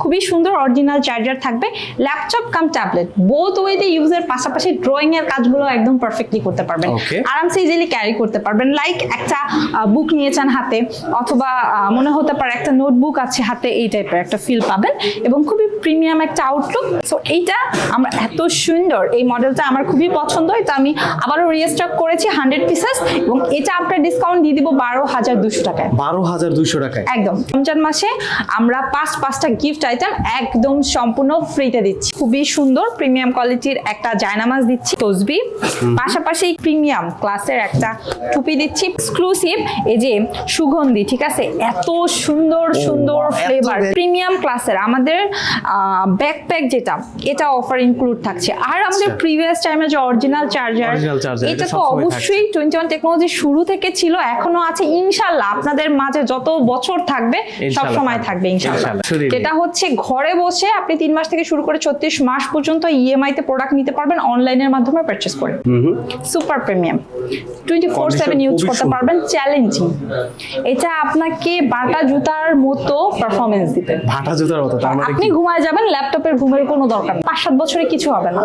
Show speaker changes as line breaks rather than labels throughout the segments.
খুবই সুন্দর original charger থাকবে। ল্যাপটপ কাম ট্যাবলেট বোথ ওয়েতে ইউজের পাশাপাশি ড্রয়িং এর কাজগুলো একদম পারফেক্টলি করতে পারবেন. আরামসে ইজিলি ক্যারি করতে পারবেন লাইক একটা বুক নিয়েছেন হাতে অথবা মনে হতে পারে একটা নোটবুক আছে হাতে এই টাইপের একটা ফিল পাবেন এবং খুবই প্রিমিয়াম একটা আউটলুক সো এইটা আমার এত সুন্দর এই মডেলটা আমার খুবই পছন্দ এটা আমি আবারও রিস্টক করেছি হান্ড্রেড পিসেস এবং এটা আপনার ডিসকাউন্ট দিয়ে দিব বারো হাজার দুশো টাকায়।
বারো হাজার দুইশো টাকায়।
একদম। রমজান মাসে আমরা পাঁচ পাঁচটা গিফট আইটেম একদম সম্পূর্ণ ফ্রিতে দিচ্ছি। খুবই সুন্দর প্রিমিয়াম কোয়ালিটির একটা জায়নামাজ দিচ্ছি তসবি। পাশাপাশি প্রিমিয়াম ক্লাসের একটা টুপি দিচ্ছি এক্সক্লুসিভ এই যে সুগন্ধি ঠিক আছে? এত সুন্দর সুন্দর ফ্লেভার প্রিমিয়াম ক্লাসের আমাদের ব্যাকপ্যাক যেটা এটা অফার ইনক্লুড থাকছে। আর আমাদের
আচ্ছা।
প্রিভিয়াস টাইমে যে অরিজিনাল চার্জার এটা তো অবশ্যই টোয়েন্টি ওয়ান টেকনোলজি শুরু থেকে ছিল এখনও আছে ইনশাল্লাহ আপনাদের মাঝে যত বছর থাকবে সব সময় থাকবে ইনশাল্লাহ। যেটা হচ্ছে ঘরে বসে আপনি তিন মাস থেকে শুরু করে ছত্রিশ মাস পর্যন্ত ইএমআই তে প্রোডাক্ট নিতে পারবেন অনলাইনের মাধ্যমে পারচেস করে। Super premium twenty four seven use করতে পারবেন চ্যালেঞ্জিং এটা আপনাকে বাটা জুতার মতো পারফরমেন্স দিবে।
ভাটা জুতার মতো তার মানে
আপনি ঘুমায় যাবেন ল্যাপটপের ঘুমের কোনো দরকার পাঁচ সাত বছরে কিছু হবে না।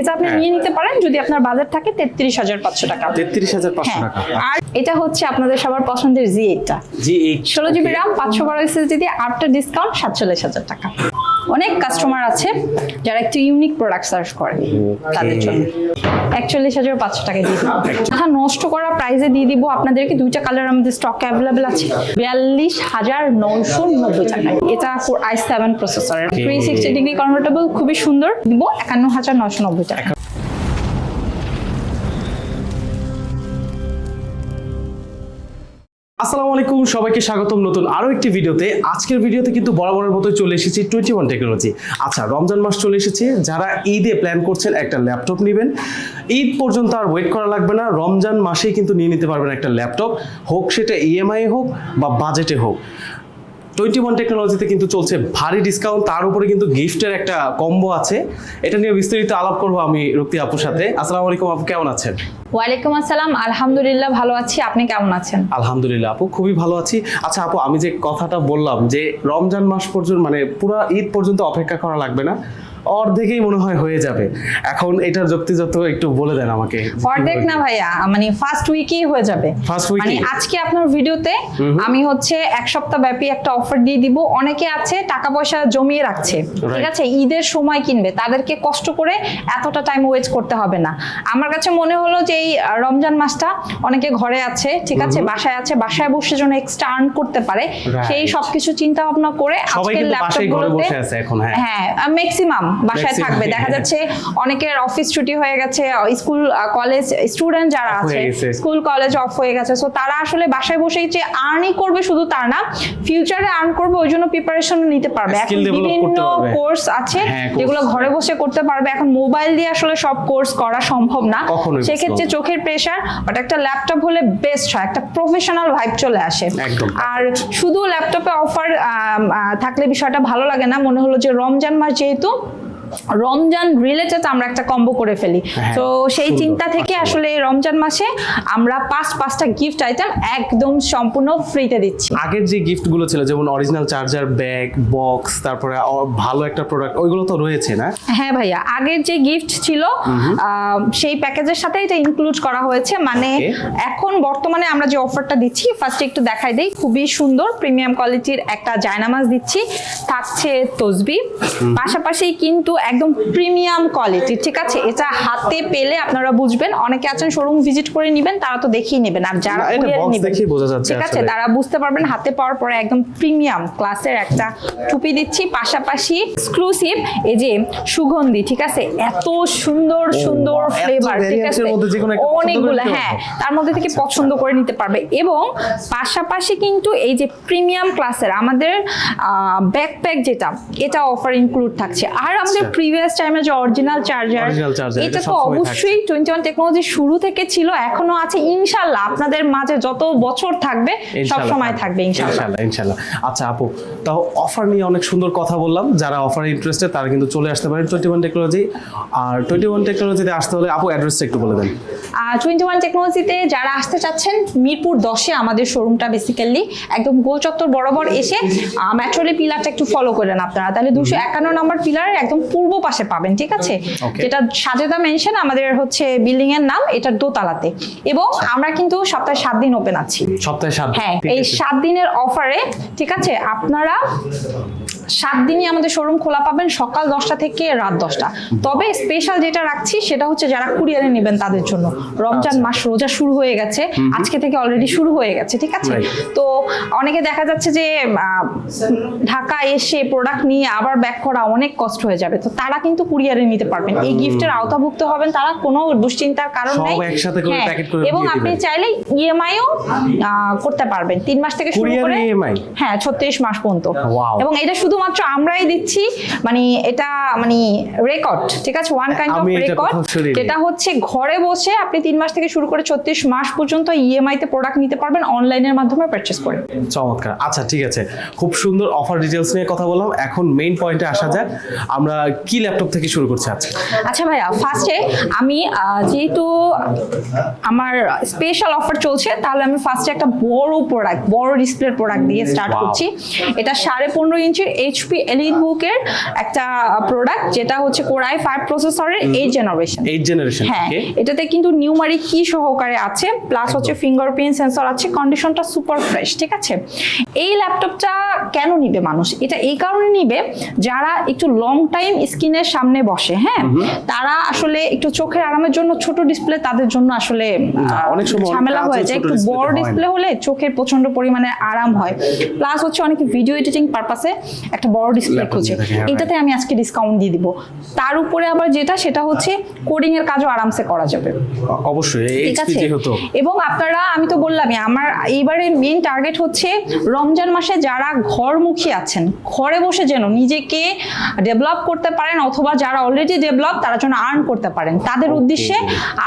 এটা আপনি
হ্যাঁ।
নিয়ে নিতে পারেন যদি আপনার বাজেট থাকে তেত্রিশ হাজার পাঁচশো টাকা।
তেত্রিশ হাজার পাঁচশো
হ্যাঁ।
টাকা।
আর এটা হচ্ছে আপনাদের সবার পছন্দের জি এইটটা
জি এই
ষোলো জিবি র্যাম পাঁচশো বারো এসএসডি দিয়ে আটটা ডিসকাউন্ট সাতচল্লিশ হাজার টাকা। অনেক কাস্টমার আছে যারা একটু ইউনিক প্রোডাক্ট সার্চ করে তাদের জন্য। একচল্লিশ হাজার পাঁচশো টাকা দিয়ে দিব। নষ্ট করা প্রাইসে দিয়ে দিব। আপনাদেরকে দুইটা কালার আমাদের স্টক অ্যাভেলেবেল আছে। বিয়াল্লিশ হাজার নশো নব্বই টাকা এটা আই সেভেন প্রসেসরের থ্রি সিক্সটি ডিগ্রি কনভার্টেবল খুবই সুন্দর। দিব একান্ন হাজার নশো নব্বই টাকা।
আসসালামু আলাইকুম, সবাইকে স্বাগতম নতুন আরও একটি ভিডিওতে। আজকের ভিডিওতে কিন্তু বরাবরের মতো চলে এসেছি টোয়েন্টি ওয়ান টেকনোলজি আচ্ছা রমজান মাস চলে এসেছে, যারা ঈদে প্ল্যান করছেন একটা ল্যাপটপ নেবেন। ঈদ পর্যন্ত আর ওয়েট করা লাগবে না, রমজান মাসেই কিন্তু নিয়ে নিতে পারবেন একটা ল্যাপটপ হোক সেটা ইএমআই হোক বা বাজেটে হোক। টোয়েন্টি ওয়ান টেকনোলজিতে কিন্তু চলছে ভারী ডিসকাউন্ট তার উপরে কিন্তু গিফটের একটা কম্বো আছে। এটা নিয়ে বিস্তারিত আলাপ করব আমি রক্তি আপুর সাথে। আসসালামু আলাইকুম আপু কেমন আছেন?
ওয়ালাইকুম আসসালাম আলহামদুলিল্লাহ ভালো আছি। আপনি কেমন আছেন?
আলহামদুলিল্লাহ আপু খুবই ভালো আছি। আচ্ছা আপু আমি যে কথাটা বললাম যে রমজান মাস পর্যন্ত মানে পুরো ঈদ পর্যন্ত অপেক্ষা করা লাগবে না অর্ধেকেই মনে হয় হয়ে যাবে। এখন এটার যুক্তিযুক্ত একটু বলে দেন আমাকে।
অর্ধেক না ভাইয়া মানে ফার্স্ট উইকেই হয়ে যাবে।
First week-এই?
মানে আজকে আপনার ভিডিওতে আমি হচ্ছে এক সপ্তাহ ব্যাপী একটা অফার দিয়ে দিব। অনেকে আছে টাকা পয়সা জমিয়ে রাখছে। ঠিক আছে? ঈদের সময় কিনবে। তাদেরকে কষ্ট করে এতটা টাইম ওয়েট করতে হবে না। আমার কাছে মনে হলো যে এই রমজান মাসটা অনেকে ঘরে আছে ঠিক আছে? বাসায় আছে। বাসায় বসে যেন এক্সট্রা আর্ন করতে পারে। সেই সবকিছু চিন্তা ভাবনা করে
বাসায়
ল্যাপটপগুলোতে
বসে আছে এখন, হ্যাঁ।
হ্যাঁ ম্যাক্সিমাম বাসায় থাকবে। দেখা। যাচ্ছে অনেকের অফিস ছুটি হয়ে গেছে স্কুল কলেজ স্টুডেন্ট যারা আছে স্কুল কলেজ অফ হয়ে গেছে। সো তারা আসলে বাসায় বসেই যে আর্নই করবে শুধু তার না ফিউচারে আর্ন করবে ওই জন্য প্রিপারেশন নিতে পারবে। এখন বিভিন্ন কোর্স আছে
হ্যাঁ,
যেগুলো ঘরে বসে করতে পারবে। এখন মোবাইল দিয়ে আসলে সব কোর্স করা সম্ভব না। সেক্ষেত্রে চোখের প্রেশার বাট একটা ল্যাপটপ হলে বেস্ট হয়। একটা প্রফেশনাল ভাইব চলে আসে। আর শুধু ল্যাপটপে অফার থাকলে বিষয়টা ভালো লাগে না। মনে হলো যে রমজান মাস যেহেতু রমজান রিলেটেড আমরা একটা কম্বো করে ফেলি।
হ্যাঁ,
তো সেই চিন্তা থেকে আসলে। রমজান মাসে আমরা পাঁচ পাঁচটা গিফট আইটেম একদম সম্পূর্ণ ফ্রিতে দিচ্ছি।
আগের যে গিফটগুলো ছিল যেমন অরিজিনাল চার্জার ব্যাগ বক্স তারপরে ভালো একটা প্রোডাক্ট ওইগুলো তো রয়েছে না?
হ্যাঁ ভাইয়া আগের যে গিফট ছিল সেই প্যাকেজের সাথে এটা ইনক্লুড করা হয়েছে। মানে এখন বর্তমানে আমরা যে অফারটা দিচ্ছি ফার্স্টে একটু দেখাই দেই। খুবই সুন্দর প্রিমিয়াম কোয়ালিটির একটা জায়নামাজ দিচ্ছি। থাকছে তসবি। পাশাপাশি কিন্তু একদম প্রিমিয়াম কোয়ালিটি ঠিক আছে? এটা হাতে পেলে আপনারা বুঝবেন। অনেকে আছেন শোরুম ভিজিট করে নেবেন তারা তো দেখেই নেবেন। আর যারা নেবেন, ঠিক আছে? তারা বুঝতে পারবেন হাতে পাওয়ার পরে একদম প্রিমিয়াম ক্লাসের একটা টুপি দিচ্ছি। পাশাপাশি এক্সক্লুসিভ এই যে সুগন্ধি ঠিক আছে? এত সুন্দর সুন্দর ফ্লেভার ঠিক আছে? অনেকগুলো হ্যাঁ তার মধ্যে থেকে পছন্দ করে নিতে পারবে। এবং পাশাপাশি কিন্তু এই যে প্রিমিয়াম ক্লাসের আমাদের ব্যাকপ্যাক যেটা এটা অফার ইনক্লুড থাকছে। আর আমাদের প্রিভিয়াস টাইমে যে অরিজিনাল চার্জার এটা তো অবশ্যই টোয়েন্টি ওয়ান টেকনোলজি শুরু থেকে ছিল এখনও আছে ইনশাল্লাহ আপনাদের মাঝে যত বছর থাকবে সব সময় থাকবে ইনশাল্লাহ
ইনশাল্লাহ আচ্ছা আপু তাও অফার নিয়ে অনেক সুন্দর কথা বললাম। যারা অফারে ইন্টারেস্টেড তারা কিন্তু চলে আসতে পারেন টোয়েন্টি ওয়ান টেকনোলজি আর টোয়েন্টি ওয়ান টেকনোলজিতে আসতে হলে আপু অ্যাড্রেসটা একটু বলে দেন।
টোয়েন্টি ওয়ান টেকনোলজিতে যারা আসতে চাচ্ছেন মিরপুর দশে আমাদের শোরুমটা বেসিক্যালি একদম গোল চত্বর বরাবর এসে ম্যাট্রোলি পিলারটা একটু ফলো করেন আপনারা। তাহলে দুশো একান্ন নম্বর পিলারের একদম পূর্ব পাশে পাবেন ঠিক আছে. যেটা সাজেদা মেনশন আমাদের হচ্ছে বিল্ডিং এর নাম এটা দোতলাতে। এবং আমরা কিন্তু সপ্তাহে সাত দিন ওপেন আছি।
সপ্তাহে সাত।
হ্যাঁ এই সাত দিনের অফারে ঠিক আছে আপনারা সাত দিনই আমাদের শোরুম খোলা পাবেন সকাল দশটা থেকে রাত দশটা। তবে স্পেশাল যেটা রাখছি সেটা হচ্ছে যারা কুরিয়ারে নেবেন তাদের জন্য। রমজান
আচ্ছা।
মাস রোজা শুরু হয়ে গেছে আজকে থেকে অলরেডি শুরু হয়ে গেছে ঠিক আছে? তো অনেকে দেখা যাচ্ছে যে ঢাকা এসে প্রোডাক্ট নিয়ে আবার ব্যাক করা অনেক কষ্ট হয়ে যাবে। তো তারা কিন্তু কুরিয়ারে নিতে পারবেন। এই গিফটের আওতাভুক্ত হবেন তারা কোনো দুশ্চিন্তার কারণ নেই। হ্যাঁ, এবং আপনি। চাইলে ইএমআইও করতে পারবেন। তিন মাস থেকে শুরু করে হ্যাঁ ছত্রিশ মাস পর্যন্ত। এবং এটা শুধুমাত্র আমরাই দিচ্ছি মানে এটা মানে রেকর্ড ঠিক আছে? ওয়ান কাইন্ড অফ রেকর্ড যেটা হচ্ছে ঘরে বসে আপনি তিন মাস থেকে শুরু করে ছত্রিশ মাস পর্যন্ত ইএমআই তে প্রোডাক্ট নিতে পারবেন অনলাইনের মাধ্যমে পারচেস করে।
চমৎকার। আচ্ছা ঠিক আছে। খুব সুন্দর অফার ডিটেলস নিয়ে কথা বললাম। এখন মেইন পয়েন্টে আসা যাক। আমরা কি ল্যাপটপ থেকে শুরু করছি আজকে?
আচ্ছা ভাইয়া ফার্স্টে আমি যেহেতু আমার স্পেশাল অফার চলছে তাহলে আমি ফার্স্টে একটা বড় প্রোডাক্ট বড় ডিসপ্লের প্রোডাক্ট দিয়ে স্টার্ট করছি। এটা সাড়ে পনেরো ইঞ্চির এইচপি এলিট বুকের একটা প্রোডাক্ট যেটা হচ্ছে কোরাই ফাইভ প্রসেসরের এইট জেনারেশন
এইট জেনারেশন
হ্যাঁ এটাতে কিন্তু নিউমারিক কি সহকারে আছে প্লাস হচ্ছে ফিঙ্গারপ্রিন্ট সেন্সর আছে কন্ডিশনটা সুপার ফ্রেশ ঠিক আছে? এই ল্যাপটপটা কেন নিবে মানুষ? এটা এই কারণে নিবে যারা একটু লং টাইম স্ক্রিনের সামনে বসে হ্যাঁ? তারা আসলে একটু চোখের আরামের জন্য ছোট ডিসপ্লে তাদের জন্য আসলে
অনেক সময়
ঝামেলা হয়ে যায়। একটু বড় ডিসপ্লে হলে চোখের প্রচণ্ড পরিমাণে আরাম হয়। প্লাস হচ্ছে অনেকে ভিডিও এডিটিং পারপাসে একটা বড় ডিসপ্লে খুঁজে
হ্যাঁ,
এটাতে আমি আজকে ডিসকাউন্ট দিয়ে দিব। তার উপরে আবার যেটা সেটা হচ্ছে কোডিং এর কাজও আরামসে করা যাবে।
অবশ্যই
ঠিক আছে? এবং আপনারা আমি তো বললামই আমার এইবারে মেইন টার্গেট হচ্ছে রমজান মাসে যারা ঘরমুখী আছেন ঘরে বসে যেন নিজেকে ডেভেলপ করতে পারেন অথবা যারা অলরেডি ডেভেলপ তারা যেন আর্ন করতে পারেন। তাদের উদ্দেশ্যে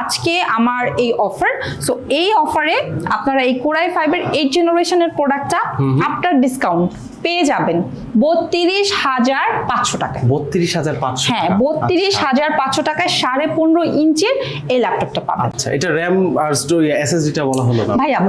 আজকে আমার এই অফার সো এই অফারে আপনারা এই কোরাই ফাইভের এইট জেনারেশনের প্রোডাক্টটা আফটার ডিসকাউন্ট পেয়ে যাবেন। বত্রিশ হাজার পাঁচশো টাকায়
বত্রিশ হাজার পাঁচশো
হ্যাঁ বত্রিশ হাজার পাঁচশো টাকায় সাড়ে পনেরো ইঞ্চির এই ল্যাপটপটা পাবেন।
আচ্ছা এটা র্যাম আর এসএসডিটা বলা হলো না?
ভাইয়া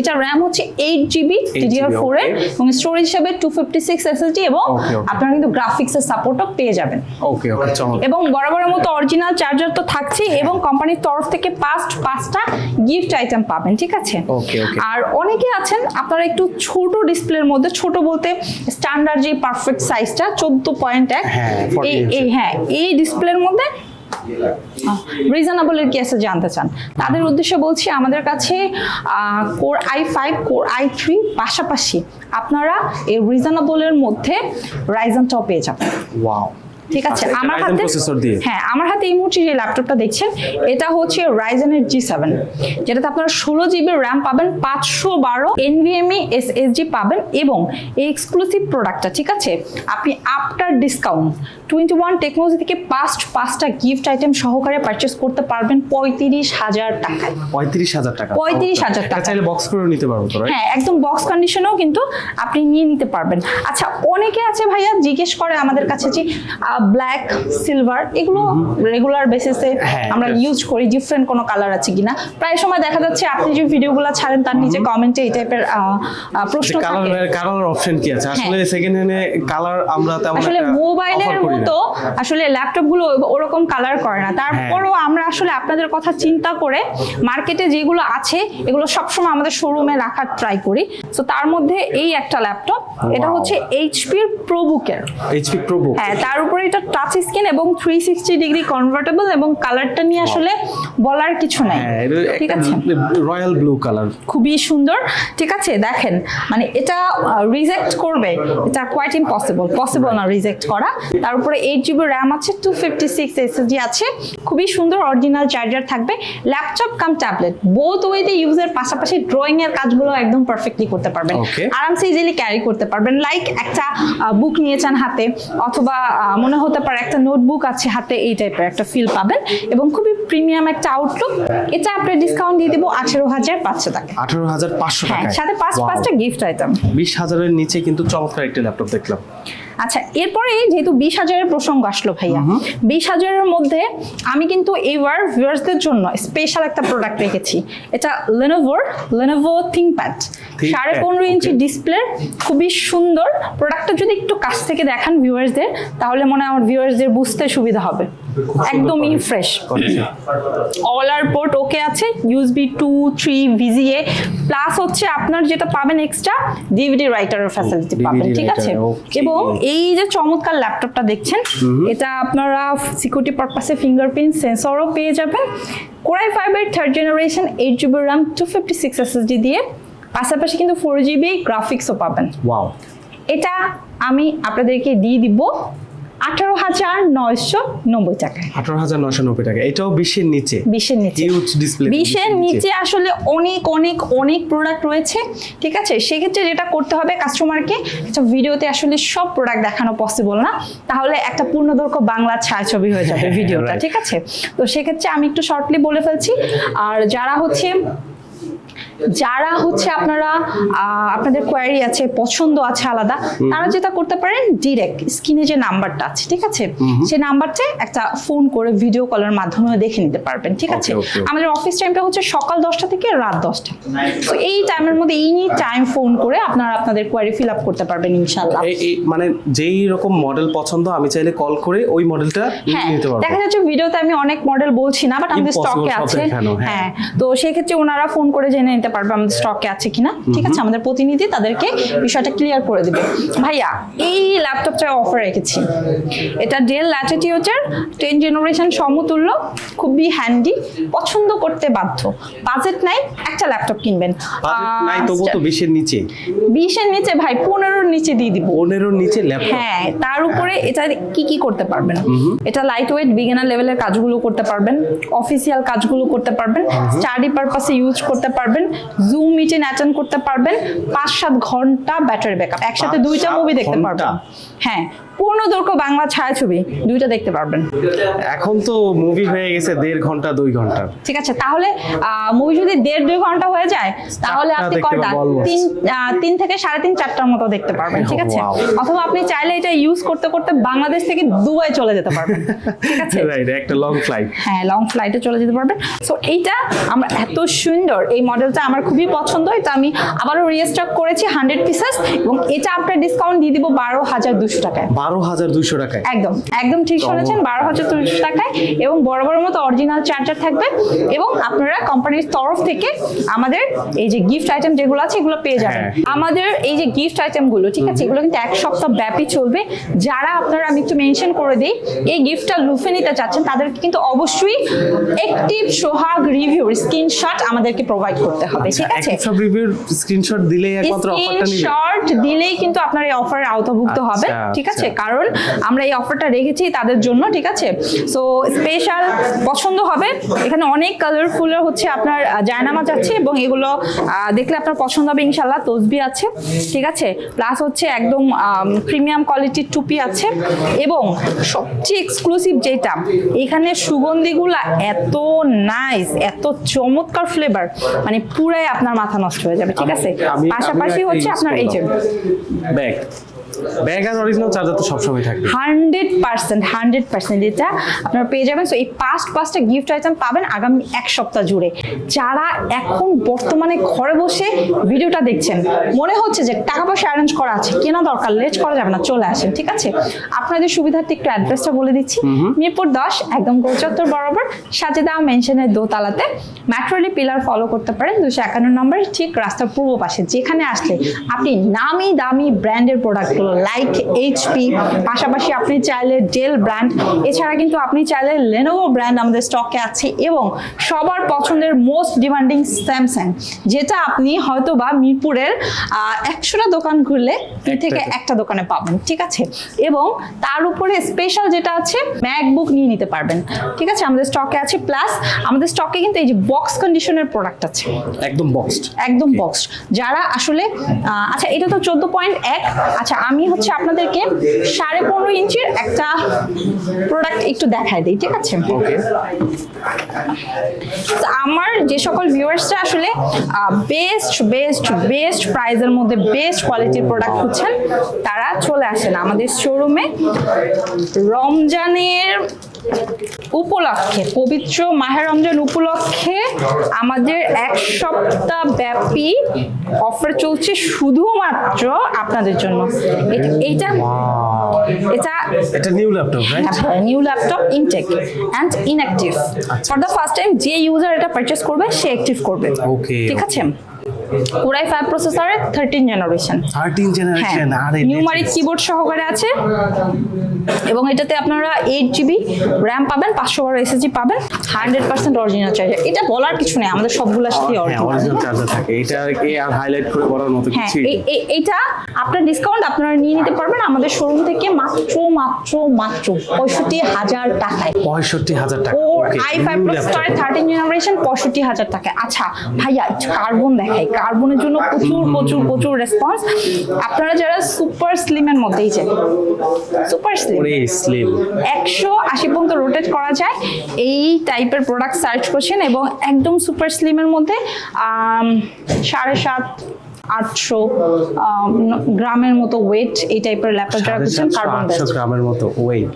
এটা র্যাম হচ্ছে এইট জিবি ডিডিআর ফোর এর এবং স্টোরেজ হিসাবে টু ফিফটি সিক্স এসএসডি এবং. আপনারা কিন্তু গ্রাফিক্স এর সাপোর্টও পেয়ে যাবেন।
ওকে ওকে
এবং বরাবরের মতো অরিজিনাল চার্জার তো থাকছেই এবং কোম্পানির তরফ থেকে পাঁচ পাঁচটা গিফট আইটেম পাবেন ঠিক আছে?
Okay, okay.
আর অনেকে আছেন আপনারা একটু ছোট ডিসপ্লের মধ্যে ছোট বলতে স্ট্যান্ডার্ড যে পারফেক্ট সাইজটা চোদ্দ পয়েন্ট এক।
হ্যাঁ,
এই হ্যাঁ এই ডিসপ্লের মধ্যে রিজনেবলের কেসে জানতে চান। তাদের উদ্দেশ্যে বলছি আমাদের কাছে core I five core I three পাশাপাশি আপনারা এই রিজনেবলের মধ্যে রাইজনটাও পেয়ে যাবেন।
ওয়াও
ঠিক আছে আমার হাতে হ্যাঁ আমার হাতে এই মুহূর্তে যে ল্যাপটপটা দেখছেন এটা হচ্ছে রাইজেনের জি সেভেন যেটাতে আপনারা ষোলো জিবি র্যাম পাবেন পাঁচশো বারো এনভিএমই এস এসজি পাবেন এবং এই এক্সক্লুসিভ প্রোডাক্টটা ঠিক আছে? আপনি after discount twenty one technology থেকে পাস্ট পাঁচটা গিফট আইটেম সহকারে পারচেস করতে পারবেন পঁয়ত্রিশ হাজার টাকায়।
পঁয়ত্রিশ হাজার টাকা।
35,000 টাকা।
চাইলে বক্স করে নিতে পারব তো
হ্যাঁ একদম বক্স কন্ডিশনেও কিন্তু আপনি নিয়ে নিতে পারবেন। আচ্ছা অনেকে আছে ভাইয়া জিজ্ঞেস করে আমাদের কাছে যে ব্ল্যাক সিলভার এগুলো রেগুলার বেসিসে
হ্যাঁ,
আমরা ইউজ করি ডিফারেন্ট কোনো কালার আছে কিনা। প্রায় সময় দেখা যাচ্ছে আপনি যে ভিডিওগুলো ছাড়েন তার নিচে কমেন্টে এই টাইপের প্রশ্ন থাকে।
কালার অপশন কি আছে? আসলে সেকেন্ড হ্যান্ডে কালার আমরা তেমন
আসলে মোবাইলের। মতো আসলে ল্যাপটপগুলো ওরকম কালার করে না। তারপরও আমরা আসলে আপনাদের কথা চিন্তা করে মার্কেটে যেগুলো আছে এগুলো সবসময় আমাদের শোরুমে রাখার ট্রাই করি। তো তার মধ্যে এই একটা ল্যাপটপ এটা. হচ্ছে এইচপির প্রোবুকের
এইচপি প্রোবো
হ্যাঁ তার উপরে এটা টাচ স্ক্রিন এবং থ্রি সিক্সটি ডিগ্রি কনভার্টেবল এবং কালারটা নিয়ে আসলে বলার কিছু নাই।
হ্যাঁ
ঠিক আছে?
রয়্যাল ব্লু কালার
খুবই সুন্দর। ঠিক আছে দেখেন মানে এটা রিজেক্ট করবে এটা কোয়াইট ইম্পসিবল পসিবল না রিজেক্ট করা। তার উপরে এইট জিবি র্যাম আছে টু ফিফটি সিক্স এসএসডি আছে। খুবই সুন্দর অরিজিনাল চার্জার থাকবে। ল্যাপটপ কাম ট্যাবলেট বোথ ওয়েতে ইউজের পাশাপাশি ড্রয়িং এর কাজগুলো একদম পারফেক্টলি করতে পারবেন. আরামসে ইজিলি ক্যারি করতে পারবেন। লাইক একটা বুক নিয়েছেন হাতে অথবা মনে মনে হতে পারে একটা নোটবুক আছে হাতে এই টাইপের একটা ফিল পাবেন এবং খুবই প্রিমিয়াম একটা আউটলুক এটা আপনার ডিসকাউন্ট দিয়ে দিব আঠেরো হাজার পাঁচশো টাকা
আঠারো হাজার পাঁচশো
হ্যাঁ
টাকা
সাথে পাঁচ পাঁচটা গিফট আইটেম
বিশ হাজারের নিচে কিন্তু চমৎকার একটা ল্যাপটপ দেখলাম।
আচ্ছা এরপরে যেহেতু বিশ হাজারের প্রসঙ্গ আসলো ভাইয়া বিশ হাজারের মধ্যে আমি কিন্তু এইবার ভিউয়ার্সদের জন্য স্পেশাল একটা প্রোডাক্ট রেখেছি। এটা লেনোভোর লেনোভো থিংপ্যাড সাড়ে পনেরো ইঞ্চি. ডিসপ্লে খুবই সুন্দর। প্রোডাক্টটা যদি একটু কাছ থেকে দেখান ভিউয়ার্সদের তাহলে মনে হয় আমার ভিউয়ার্সদের বুঝতে সুবিধা হবে। একদমই ফ্রেশ অল আর পোর্ট ওকে আছে USB two three VGA plus হচ্ছে আপনার যেটা পাবেন এক্সট্রা ডিভিডি রাইটারের ফ্যাসিলিটি পাবেন ঠিক আছে? এবং এই যে চমৎকার ল্যাপটপটা দেখছেন এটা আপনারা সিকিউরিটি পারপাসে ফিঙ্গারপ্রিন্ট সেন্সরও পেয়ে যাবেন। কোরাই ফাইভের third generation eight GB RAM two fifty six SSD দিয়ে। পাশাপাশি কিন্তু ফোর জিবি গ্রাফিক্সও পাবেন।
ওয়াও
এটা আমি আপনাদেরকে দিয়ে দিব। আঠারো হাজার নয়শো নব্বই টাকায়।
আঠারো হাজার নশো নব্বই টাকা। এটাও বিশের নিচে।
বিশের নিচে।
হিউজ ডিসপ্লে
বিশের নিচে। আসলে অনেক অনেক অনেক প্রোডাক্ট রয়েছে ঠিক আছে? সেক্ষেত্রে যেটা করতে হবে কাস্টমারকে একটা ভিডিওতে আসলে সব প্রোডাক্ট দেখানো পসিবল না। তাহলে একটা পূর্ণদৈর্ঘ্য বাংলা ছায়াছবি হয়ে যাবে ভিডিওটা ঠিক আছে? তো সেক্ষেত্রে আমি একটু শর্টলি বলে ফেলছি। আর যারা হচ্ছে যারা হচ্ছে আপনারা আপনাদের কোয়ারি আছে পছন্দ আছে আলাদা তারা যেটা করতে পারেন ডিরেক্ট স্ক্রিনে যে নাম্বারটা আছে ঠিক আছে? সেই নাম্বারটা একটা ফোন করে ভিডিও কলের মাধ্যমে দেখে নিতে পারবেন ঠিক আছে. আমাদের অফিস টাইমটা হচ্ছে সকাল দশটা থেকে রাত দশটা। তো এই টাইমের মধ্যে এনি টাইম ফোন করে আপনারা আপনাদের কোয়ারি ফিল আপ করতে পারবেন ইনশাল্লাহ
মানে যেই রকম মডেল পছন্দ আমি চাইলে কল করে ওই মডেলটা
হ্যাঁ
নিতে পারব।
দেখা যাচ্ছে ভিডিওতে আমি অনেক মডেল বলছি না বাট আমাদের স্টকে আছে।
হ্যাঁ।
হ্যাঁ তো সেক্ষেত্রে ওনারা ফোন করে জেনে নিতে পারবে আমাদের স্টকে আছে কিনা ঠিক আছে? আমাদের প্রতিনিধি তাদেরকে বিষয়টা ক্লিয়ার করে দিবে। ভাইয়া এই ল্যাপটপটা অফার রেখেছি। এটা ডেল ল্যাটিটিউডের টেন জেনারেশন সমতুল্য খুবই হ্যান্ডি পছন্দ করতে বাধ্য। বাজেট নাই একটা ল্যাপটপ কিনবেন।
বাজেট নাই তবু তো বিশের নিচে।
বিশের নিচে ভাই পনেরোর নিচে দিয়ে দিব।
পনেরোর নিচে ল্যাপটপ
হ্যাঁ তার উপরে এটা কি কি করতে পারবেন? এটা লাইট ওয়েট বিগিনার লেভেলের কাজগুলো করতে পারবেন। অফিসিয়াল কাজগুলো করতে পারবেন। স্টাডি পারপাসে ইউজ করতে পারবেন। জুম মিটিং অ্যাটেন্ড করতে পারবেন। পাঁচ সাত ঘণ্টা ব্যাটারি ব্যাকআপ একসাথে দুইটা মুভি দেখতে? পারবেন। হ্যাঁ পূর্ণ দৈর্ঘ্য বাংলা ছায়াছবি দুইটা দেখতে পারবেন।
এখন তো মুভি হয়ে গেছে দেড় ঘণ্টা দুই ঘণ্টা।
ঠিক আছে তাহলে মুভি যদি দেড় দুই ঘণ্টা হয়ে যায় তাহলে আপনি কয়টা? তিন তিন থেকে সাড়ে তিন চারটার মতো দেখতে পারবেন ঠিক আছে? অথবা আপনি চাইলে এটা ইউজ করতে করতে বাংলাদেশ থেকে দুবাই চলে যেতে পারবেন ঠিক আছে?
রাইট একটা লং ফ্লাইট
হ্যাঁ লং ফ্লাইটে চলে যেতে পারবেন। সো এইটা আমরা এত সুন্দর এই মডেলটা আমার খুবই পছন্দ এটা আমি আবারও রিস্টক করেছি হান্ড্রেড পিসেস এবং এটা আপনার ডিসকাউন্ট দিয়ে দিব বারো হাজার দুশো টাকায়।
বারো হাজার দুইশো টাকায়।
একদম একদম ঠিক শুনেছেন বারো হাজার দুশো টাকায় এবং বড় বড় মতো অরিজিনাল চার্জার থাকবে এবং আপনারা কোম্পানির তরফ থেকে আমাদের এই যে গিফট আইটেম যেগুলো আছে এগুলো পেয়ে যাবেন।
হ্যাঁ।
আমাদের এই যে গিফট আইটেমগুলো ঠিক আছে এগুলো কিন্তু এক সপ্তাহ ব্যাপী চলবে। যারা আপনারা আমি একটু মেনশন করে দিই এই গিফটটা লুফে নিতে চাচ্ছেন তাদেরকে কিন্তু অবশ্যই একটি সোহাগ রিভিউর স্ক্রিনশট আমাদেরকে প্রোভাইড করতে হবে ঠিক আছে?
সব রিভিউর স্ক্রিনশট দিলেই একমাত্র অফারটা নিবে।
স্ক্রিনশট দিলেই কিন্তু আপনার এই অফারের আওতাভুক্ত হবে
আচ্ছা,
ঠিক আছে?
আচ্ছা।
কারণ আমরা এই অফারটা রেখেছি তাদের জন্য ঠিক আছে? সো স্পেশাল পছন্দ হবে। এখানে অনেক কালারফুল হচ্ছে আপনার জায়নামাজ আছে এবং এগুলো দেখলে আপনার পছন্দ হবে ইনশাল্লাহ তসবি আছে ঠিক আছে? প্লাস হচ্ছে একদম প্রিমিয়াম কোয়ালিটির টুপি আছে এবং সবচেয়ে এক্সক্লুসিভ যেটা এখানে সুগন্ধিগুলা এত নাইস এত চমৎকার ফ্লেভার মানে পুরাই আপনার মাথা নষ্ট হয়ে যাবে ঠিক আছে? পাশাপাশি হচ্ছে আপনার এই যে
ব্যাগ। ব্যাগ আর অরিজিনাল চার্জার তো সবসময় থাকবে।
হান্ড্রেড পার্সেন্ট হান্ড্রেড পার্সেন্ট এটা আপনারা পেয়ে যাবেন। সো এই পাঁচ পাঁচটা গিফট আইটেম পাবেন আগামী এক সপ্তাহ জুড়ে। যারা এখন বর্তমানে ঘরে বসে ভিডিওটা দেখছেন মনে হচ্ছে যে টাকা পয়সা অ্যারেঞ্জ করা আছে কেনা দরকার লেট করা যাবে না চলে আসেন ঠিক আছে? আপনাদের সুবিধার্থে একটু অ্যাড্রেসটা বলে দিচ্ছি। মিরপুর দশ একদম গোলচত্বর বরাবর সাজেদা মেনশনের দোতলাতে। ম্যাট্রোলি পিলার ফলো করতে পারেন দুশো একান্ন নম্বর ঠিক রাস্তার পূর্ব পাশে। যেখানে আসলে আপনি নামি দামি ব্র্যান্ডের প্রোডাক্টগুলো লাইক এইচপি পাশাপাশি আপনি চাইলে ডেল ব্র্যান্ড এছাড়া কিন্তু আপনি চাইলে লেনোভো ব্র্যান্ড আমাদের স্টকে আছে এবং সবার পছন্দের মোস্ট ডিমান্ডিং স্যামসাং যেটা আপনি হয়তো বা মিরপুরের একশোটা দোকান ঘুরলে দুই থেকে
একটা-
দোকানে পাবেন ঠিক আছে? এবং তার উপরে স্পেশাল যেটা আছে ম্যাকবুক নিয়ে নিতে পারবেন ঠিক আছে? আমাদের স্টকে আছে প্লাস আমাদের স্টকে কিন্তু এই যে বক্স কন্ডিশনের প্রোডাক্ট আছে।
একদম বক্সড
একদম বক্স যারা আসলে আচ্ছা এটা তো চোদ্দ পয়েন্ট এক আচ্ছা আমি হচ্ছে আপনাদেরকে সাড়ে পনেরো ইঞ্চির একটা প্রোডাক্ট একটু দেখায় দিই ঠিক আছে? আমার যে সকল ভিউয়ার্সরা আসলে বেস্ট বেস্ট বেস্ট প্রাইজের মধ্যে বেস্ট কোয়ালিটির প্রোডাক্ট খুঁজছেন তারা চলে আসেন আমাদের শোরুমে রমজানের উপলক্ষে পবিত্র মাহে রমজান উপলক্ষে আমাদের এক সপ্তাহ ব্যাপী অফার চলছে শুধুমাত্র আপনাদের জন্য। এটা- এইটা এটা
এটা new laptop right
new laptop intact and inactive for the first time যে ইউজার এটা পারচেস করবে সে অ্যাক্টিভ করবে. ঠিক আছে? কোরাই ফাইভ প্রসেসরের থার্টিন জেনারেশন
থার্টিন
হ্যাঁ
জেনারেশন আরে
নিউমারিক কিবোর্ড সহকারে আছে। এবং এটাতে আপনারা এইট জিবি র্যাম পাবেন পাঁচশো বারো এসএসজি পাবেন হান্ড্রেড পার্সেন্ট অরিজিনাল চার্জার এটা বলার কিছু নেই আমাদের সবগুলোর সাথে অরিজিনাল
চার্জার থাকে। এটা কি আর হাইলাইট করে করার মতো
হ্যাঁ
কিছু
এইটা আপনার ডিসকাউন্ট আপনারা নিয়ে নিতে পারবেন আমাদের শোরুম থেকে মাত্র মাত্র মাত্র পঁয়ষট্টি হাজার টাকায়।
পঁয়ষট্টি হাজার টাকা।
ওর
okay
I five processor thirteen generation পঁয়ষট্টি হাজার টাকা আচ্ছা ভাইয়া কার্বন দেখাই কার্বনের জন্য প্রচুর প্রচুর প্রচুর রেসপন্স আপনারা যারা সুপার স্লিমের মধ্যেই যে সুপার স্লিম একশো আশি পর্যন্ত রোটেট করা যায়। এই টাইপের প্রোডাক্ট সার্চ করছেন এবং একদম সুপার স্লিমের মধ্যে সাড়ে সাত আটশো গ্রামের মতো ওয়েট এই টাইপের ল্যাপটপ যারা
সাড়ে
কার্বন
গ্রামের মতো ওয়েট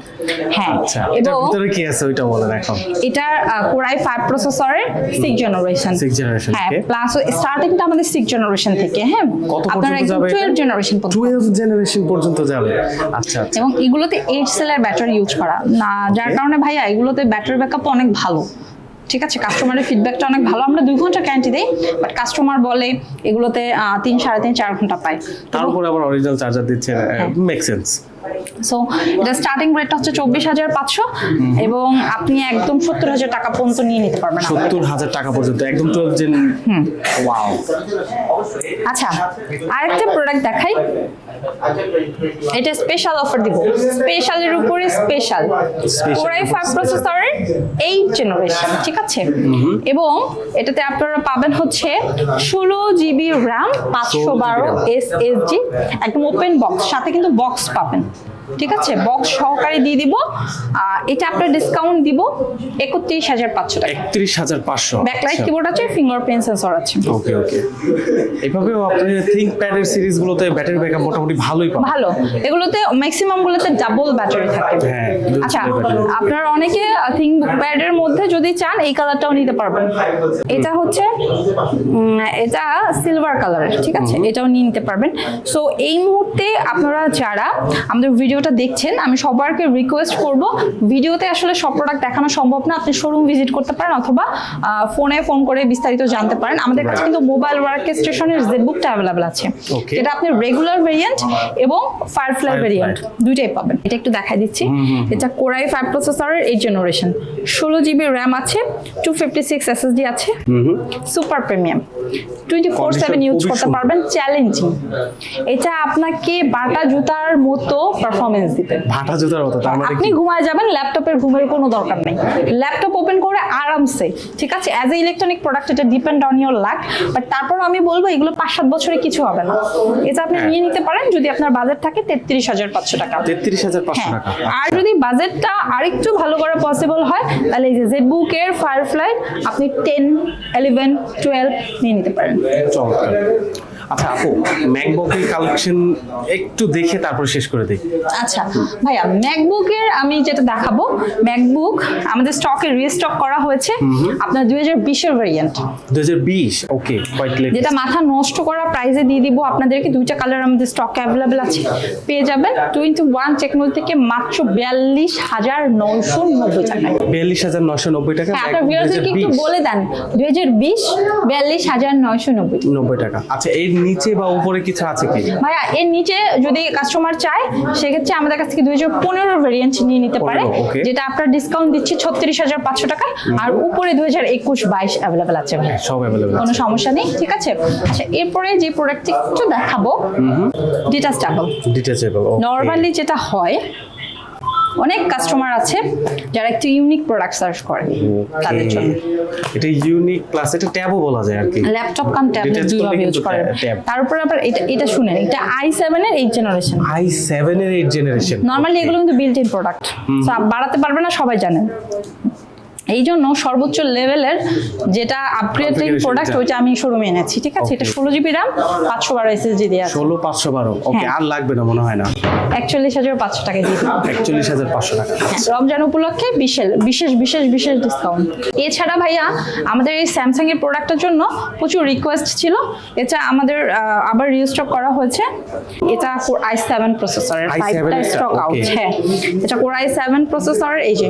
হ্যাঁ
আচ্ছা
এবং
ভিতরে কি আছে ওইটা বলেন এখন?
এটার কোরাই ফাইভ প্রসেসরের সিক্স জেনারেশন
Sixth generation
হ্যাঁ? প্লাস স্টার্টিংটা আমাদের সিক্স জেনারেশন থেকে হ্যাঁ। আপনার
পর্যন্ত
একদম
যাবে
টুয়েলভ জেনারেশন পর্যন্ত।
টুয়েলভ জেনারেশন পর্যন্ত যাবে। আচ্ছা আচ্ছা।
এবং এগুলোতে এইট সেলের ব্যাটারি ইউজ করা। না যার কারণে ভাইয়া এগুলোতে ব্যাটারি ব্যাকআপ অনেক ভালো। ঠিক আছে কাস্টমারের ফিডব্যাকটা অনেক ভালো। আমরা দুই ঘণ্টা গ্যারান্টি দিই বাট কাস্টমার বলে এগুলোতে তিন সাড়ে তিন চার ঘণ্টা পায়।
তার উপরে আবার অরিজিনাল চার্জার দিচ্ছে
হ্যাঁ।
মেক সেন্স
সো এটা স্টার্টিং রেটটা হচ্ছে চব্বিশ হাজার পাঁচশো এবং আপনি একদম সত্তর হাজার টাকা পর্যন্ত নিয়ে নিতে পারবেন
সত্তর হাজার টাকা পর্যন্ত একদম টুয়েলভ জেন ওয়াও
আচ্ছা আরেকটা প্রোডাক্ট দেখাই। এটা স্পেশাল অফার দিব। স্পেশালের উপরে স্পেশাল কোরাই ফাইভ। প্রসেসরের এইট জেনারেশন ঠিক আছে? এবং এটাতে আপনারা পাবেন হচ্ছে ষোলো জিবি র্যাম পাঁচশো বারো এস এস জি একদম ওপেন বক্স সাথে কিন্তু বক্স পাবেন। ঠিক আছে? বক্স সহকারে দিয়ে দিব। এটা আপনার ডিসকাউন্ট দিব একত্রিশ হাজার পাঁচশো টাকা।
একত্রিশ হাজার পাঁচশো।
ব্যাকলাইট কিবোর্ড আছে ফিঙ্গারপ্রিন্ট সেন্সর আছে।
ওকে ওকে এইভাবেও আপনি থিঙ্ক প্যাডের সিরিজগুলোতে ব্যাটারি ব্যাকআপ মোটামুটি ভালোই পাবেন।
ভালো। এগুলোতে ম্যাক্সিমাম গুলোতে ডাবল ব্যাটারি থাকে।
হ্যাঁ,
আচ্ছা আপনারা অনেকে থিঙ্ক প্যাডের মধ্যে যদি চান এই কালারটাও নিতে পারবেন। এটা হচ্ছে এটা সিলভার কালারের ঠিক আছে? এটাও নিয়ে নিতে পারবেন। সো এই মুহূর্তে আপনারা যারা আমাদের ভিডিওটা দেখছেন আমি সবারকে রিকোয়েস্ট করব ভিডিওতে আসলে সব প্রোডাক্ট দেখানো সম্ভব না আপনি শোরুম ভিজিট করতে পারেন অথবা ফোনে ফোন করে বিস্তারিত জানতে পারেন। আমাদের কাছে কিন্তু মোবাইল ওয়ার্ক স্টেশনের জেড বুকটা অ্যাভেলেবেল আছে। এটা আপনি রেগুলার ভেরিয়েন্ট এবং ফায়ারফ্লাই। ভেরিয়েন্ট দুইটাই পাবেন। এটা একটু দেখাই দিচ্ছি। এটা কোরাই ফাইভ প্রসেসরের এই জেনারেশন ষোলো জিবি র্যাম আছে টু ফিফটি সিক্স এসএসডি আছে super premium twenty four seven use করতে পারবেন চ্যালেঞ্জিং এটা আপনাকে বাটা জুতার মতো পারফরমেন্স দিবে
ভাটা জুতার মতো তার মানে
আপনি ঘুমায় যাবেন ল্যাপটপের ঘুমের কোনো দরকার নেই। ল্যাপটপ ওপেন করে আরামসে ঠিক আছে? অ্যাজ এ ইলেকট্রনিক প্রোডাক্ট এটা depend on your luck but তারপর আমি বলব এগুলো পাঁচ সাত বছরে কিছু হবে না। এটা আপনি
হ্যাঁ।
নিয়ে নিতে পারেন যদি আপনার বাজেট থাকে তেত্রিশ হাজার পাঁচশো টাকা।
তেত্রিশ হাজার পাঁচশো
হ্যাঁ।
টাকা।
আর যদি বাজেটটা আরেকটু ভালো করা পসিবল হয় তাহলে এই যে জেড বুকের ফায়ারফ্লাই আপনি টেন ইলেভেন টুয়েলভ নিয়ে নিতে পারেন।
চমৎকার। আচ্ছা আপু ম্যাকবুকের কালেকশন একটু দেখে তারপর শেষ করে দিই।
আচ্ছা ভাইয়া ম্যাকবুকের আমি যেটা দেখাবো ম্যাকবুক আমাদের স্টকে রিস্টক করা হয়েছে আপনার দুই হাজার বিশের ভেরিয়েন্ট
দুই হাজার বিশ ওকে
যেটা মাথা নষ্ট করা প্রাইসে দিয়ে দিব আপনাদেরকে দুইটা কালার আমাদের স্টকে অ্যাভেলেবেল আছে। পেয়ে যাবেন টোয়েন্টি ওয়ান টেকনোলজি থেকে মাত্র বিয়াল্লিশ হাজার নয়শো নব্বই টাকায়।
বিয়াল্লিশ হাজার নশো নব্বই টাকা
হ্যাঁ আপনার ভিউয়ারদেরকে একটু বলে দেন দুই হাজার বিশ বিয়াল্লিশ হাজার নয়শো নব্বই
নব্বই টাকা। আচ্ছা এর নিচে বা উপরে কিছু আছে কি?
ভাইয়া এর নিচে যদি কাস্টমার চায় সেক্ষেত্রে আমাদের কাছ থেকে দুই হাজার পনেরো ভেরিয়েন্ট নিয়ে নিতে পারে যেটা আপনার ডিসকাউন্ট দিচ্ছে ছত্রিশ হাজার পাঁচশো টাকায় আর উপরে দুই হাজার একুশ বাইশ অ্যাভেলেবেল আছে ভাইয়া।
সব অ্যাভেলেবেল
কোনো সমস্যা নেই ঠিক আছে? আচ্ছা এরপরে যে প্রোডাক্টটি একটু দেখাবো ডিটাচেবল
ডিটেচেবল
নর্মালি যেটা হয় অনেক কাস্টমার আছে যারা একটু ইউনিক প্রোডাক্ট সার্চ করে তাদের জন্য।
এটা ইউনিক প্লাস এটা ট্যাবও বলা যায় আর কি।
ল্যাপটপ কাম ট্যাবলেট দুইভাবে ইউজ করে। তার উপর আবার এটা এটা শুনেন এটা i7 এর 8 জেনারেশন
আই সেভেন এর 8 জেনারেশন
নরমালি এগুলো কিন্তু বিল্ট ইন প্রোডাক্ট বাড়াতে পারবে না সবাই জানেন এই জন্য সর্বোচ্চ লেভেলের যেটা আপগ্রেডিং প্রোডাক্ট। ওইটা আমি শোরুমে এনেছি ঠিক আছে? এটা. ষোলো জিবি র্যাম পাঁচশো বারো এসএসডি দিয়ে আছে।
ষোলো পাঁচশো বারো। ওকে
হ্যাঁ।
আর লাগবে না মনে হয় না।
একচল্লিশ হাজার পাঁচশো টাকা দিয়ে
একচল্লিশ হাজার পাঁচশো টাকা।
রমজান উপলক্ষে বিশেষ বিশেষ বিশেষ বিশেষ ডিসকাউন্ট এছাড়া ভাইয়া আমাদের এই স্যামসাং এর প্রোডাক্টের জন্য প্রচুর রিকোয়েস্ট ছিল। এটা আমাদের আবার রিস্টক করা হয়েছে। এটা আই সেভেন প্রসেসরের
i7
ফাইভটা স্টক আউট হ্যাঁ এটা কোর আই সেভেন প্রসেসরের এই যে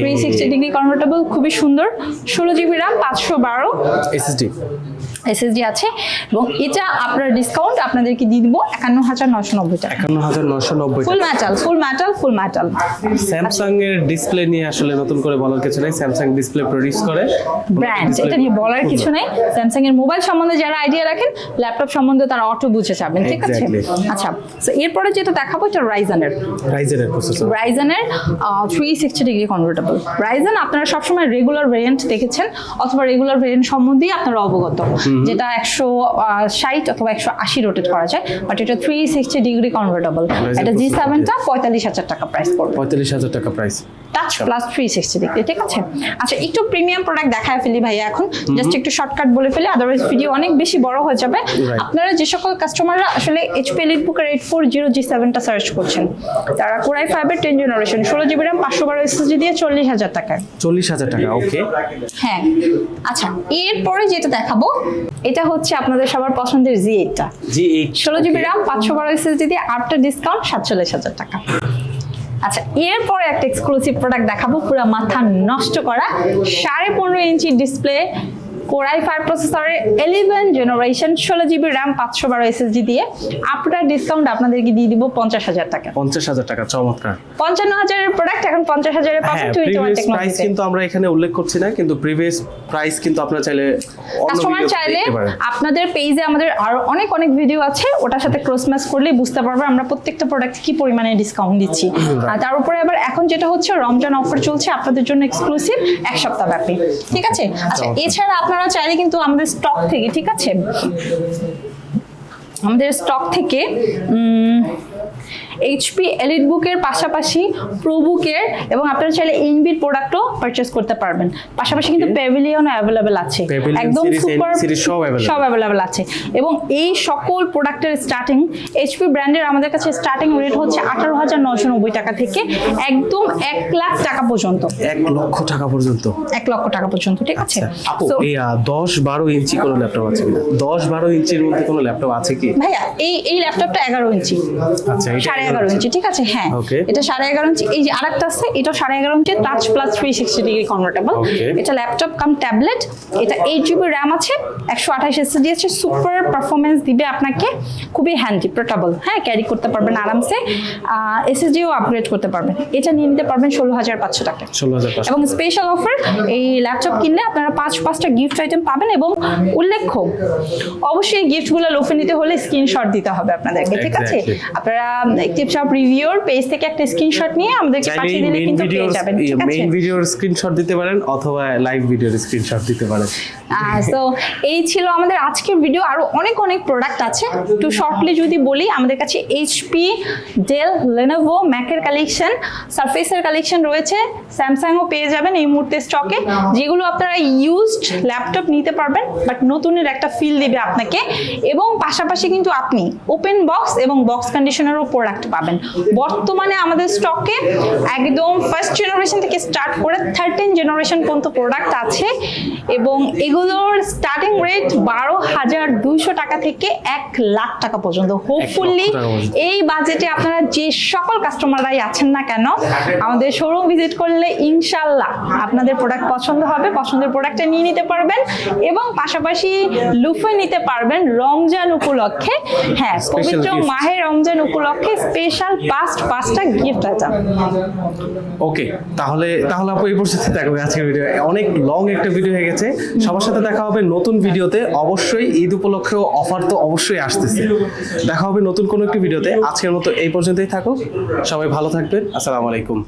থ্রি সিক্সটি ডিগ্রি কনভার্টেবল খুবই সুন্দর। ষোলো জিবি র্যাম পাঁচশো বারো।
এসএসডি।
এসএসডি আছে এবং এটা আপনার ডিসকাউন্ট আপনাদেরকে দিয়ে দিব একান্ন হাজার নশো নব্বই টাকা।
একান্ন হাজার নশো নব্বই
full metal full metal full metal
Samsung এর ডিসপ্লে নিয়ে আসলে নতুন করে বলার কিছু নেই। স্যামসাং ডিসপ্লে প্রডিউস করে।
ব্র্যান্ড এটা নিয়ে বলার কিছু নাই। স্যামসাং এর মোবাইল সম্বন্ধে যারা আইডিয়া রাখেন ল্যাপটপ সম্বন্ধে তারা অটো বুঝে যাবেন ঠিক আছে? আচ্ছা তো এরপরে যেটা দেখাবো এটা রাইজানের
রাইজেনের processor
রাইজানের three sixty degree convertible Ryzen আপনারা সবসময় রেগুলার ভেরিয়েন্ট দেখেছেন অথবা রেগুলার ভেরিয়েন্ট সম্বন্ধেই আপনারা অবগত। যেটা একশো ষাট অথবা একশো আশি রোটেট করা যায় বাট এটা থ্রি সিক্সটি ডিগ্রি কনভার্টেবল এটা জি সেভেনটা পঁয়তাল্লিশ হাজার টাকা প্রাইস পড়বে।
পঁয়তাল্লিশ হাজার টাকা price
touch plus three sixty degree ঠিক আছে? আচ্ছা একটু প্রিমিয়াম প্রোডাক্ট দেখায় ফেলি ভাইয়া এখন। জাস্ট একটু শর্টকাট বলে ফেলি আদারওয়াইজ ভিডিও অনেক বেশি বড় হয়ে যাবে। আপনারা যে সকল কাস্টমাররা আসলে এইচপি এলিট বুকের এইট ফোর জিরো জি সেভেনটা সার্চ করছেন তারা কোরাই ফাইভের টেন জেনারেশন ষোলো জিবি র্যাম পাঁচশো বারো এসএসডি দিয়ে চল্লিশ হাজার টাকায়।
চল্লিশ হাজার টাকা ওকে
হ্যাঁ। আচ্ছা এরপরে যেটা দেখাবো এটা হচ্ছে আপনাদের সবার পছন্দের জি এইটটা
জি এইট
ষোলো জিবি র্যাম পাঁচশো বারো এসএসডি দিয়ে আফটার ডিসকাউন্ট সাতচল্লিশ হাজার টাকা। আচ্ছা এরপরে একটা এক্সক্লুসিভ প্রোডাক্ট দেখাবো পুরো মাথা নষ্ট করা সাড়ে পনেরো inch display core i five প্রসেসরের এলিভেন জেনারেশন ষোলো জিবি র্যাম পাঁচশো বারো এসএসডি দিয়ে আফটার ডিসকাউন্ট আপনাদেরকে দিয়ে দিব পঞ্চাশ হাজার টাকা।
পঞ্চাশ হাজার টাকা চমৎকার।
পঞ্চান্ন হাজারের প্রোডাক্ট এখন পঞ্চাশ হাজারে পাবেন
হ্যাঁ প্রাইস কিন্তু আমরা এখানে উল্লেখ করছি না কিন্তু প্রিভিয়াস প্রাইস কিন্তু আপনারা চাইলে
কাস্টমার চাইলে আপনাদের পেজে আমাদের আরও অনেক অনেক ভিডিও আছে ওটার সাথে ক্রস ম্যাচ করলেই বুঝতে পারবে আমরা প্রত্যেকটা প্রোডাক্ট কি পরিমাণে ডিসকাউন্ট দিচ্ছি। আর তার উপরে আবার এখন যেটা হচ্ছে রমজান অফার চলছে আপনাদের জন্য এক্সক্লুসিভ এক সপ্তাহ ব্যাপী। ঠিক আছে? আচ্ছা এছাড়া আপনারা চাইলে কিন্তু আমাদের স্টক থেকে ঠিক আছে? আমাদের স্টক থেকে এইচপি এলিট বুকের পাশাপাশি প্রো বুকের এবং আপনারা চাইলে এনবির প্রোডাক্টও পারচেস করতে পারবেন। পাশাপাশি কিন্তু প্যাভিলিয়নও অ্যাভেলেবেল আছে। একদম সুপার
সব
অ্যাভেলেবেল আছে। এবং এই সকল প্রোডাক্টের স্টার্টিং এইচপি ব্র্যান্ডের আমাদের কাছে স্টার্টিং রেট হচ্ছে আঠারো হাজার নশো নব্বই টাকা থেকে একদম এক লাখ টাকা পর্যন্ত।
এক লক্ষ টাকা পর্যন্ত।
এক লক্ষ টাকা পর্যন্ত ঠিক আছে?
আচ্ছা এই দশ বারো ইঞ্চি কোনো ল্যাপটপ আছে কিনা? দশ বারো ইঞ্চির মধ্যে কোনো ল্যাপটপ আছে কি?
ভাইয়া এই এই ল্যাপটপটা এগারো ইঞ্চি।
আচ্ছা
সাড়ে এগারো ইঞ্চি ঠিক আছে? হ্যাঁ। এটা সাড়ে এগারো ইঞ্চি এই যে আরেকটা আছে এটা সাড়ে এগারো inch touch plus three sixty degree convertible এটা ল্যাপটপ কাম ট্যাবলেট এটা এইট জিবি র্যাম আছে একশো আঠাশ এসএসডি আছে সুপার পারফরমেন্স দিবে আপনাকে খুবই হ্যান্ডি পোর্টেবল হ্যাঁ? ক্যারি করতে পারবেন আরামসে এসএসডিও আপগ্রেড করতে পারবেন। এটা নিয়ে নিতে পারবেন ষোলো হাজার পাঁচশো টাকা। এবং স্পেশাল অফার এই ল্যাপটপ কিনলে আপনারা পাঁচ পাঁচটা গিফট আইটেম পাবেন এবং উল্লেখ্য অবশ্যই গিফটগুলো লোফে নিতে হলে স্ক্রিনশট দিতে হবে আপনাদেরকে ঠিক আছে? আপনারা টিপস শপ রিভিউর পেজ থেকে একটা স্ক্রিনশট নিয়ে আমাদেরকে পাঠিয়ে দিলে কিন্তু পেয়ে যাবেন। ঠিক আছে?
মেইন ভিডিওর স্ক্রিনশট দিতে পারেন অথবা লাইভ ভিডিওর স্ক্রিনশট দিতে পারেন।
সো এই ছিল আমাদের আজকের ভিডিও আরও অনেক অনেক প্রোডাক্ট আছে। একটু শর্টলি যদি বলি, আমাদের কাছে এইচপি ডেল লেনোভো ম্যাকের কালেকশন সারফেসের কালেকশন রয়েছে। স্যামসাংও পেয়ে যাবেন এই মুহূর্তে স্টকে যেগুলো আপনারা ইউজড ল্যাপটপ নিতে পারবেন বাট নতুনের একটা ফিল দেবে আপনাকে। এবং পাশাপাশি কিন্তু আপনি ওপেন বক্স এবং বক্স কন্ডিশনেরও প্রোডাক্ট পাবেন। বর্তমানে আমাদের স্টকে একদম ফার্স্ট জেনারেশন থেকে স্টার্ট করে থার্টিন জেনারেশন পর্যন্ত প্রোডাক্ট আছে। এবং এগুলোর স্টার্টিং রেট বারো হাজার দুইশো টাকা থেকে এক লাখ টাকা পর্যন্ত। হোপফুলি এই বাজেটে আপনারা যে সকল কাস্টমাররাই আছেন না কেন আমাদের শোরুম ভিজিট করলে ইনশাল্লাহ আপনাদের প্রোডাক্ট পছন্দ হবে পছন্দের প্রোডাক্টটা নিয়ে নিতে পারবেন এবং পাশাপাশি লুফে নিতে পারবেন রমজান উপলক্ষে। হ্যাঁ পবিত্র মাহে রমজান উপলক্ষে স্পেশাল পাঁচ পাঁচটা গিফট আছে।
ওকে তাহলে তাহলে আপু এই পর্যন্ত দেখো আজকের ভিডিও অনেক লং একটা ভিডিও হয়ে গেছে। সবার সাথে দেখা হবে নতুন ভিডিওতে। অবশ্যই ঈদ উপলক্ষেও অফার তো অবশ্যই আসতেছে। দেখা হবে নতুন কোনো একটি ভিডিওতে। আজকের মতো এই পর্যন্তই থাকুক। সবাই ভালো থাকবেন। আসসালামু আলাইকুম।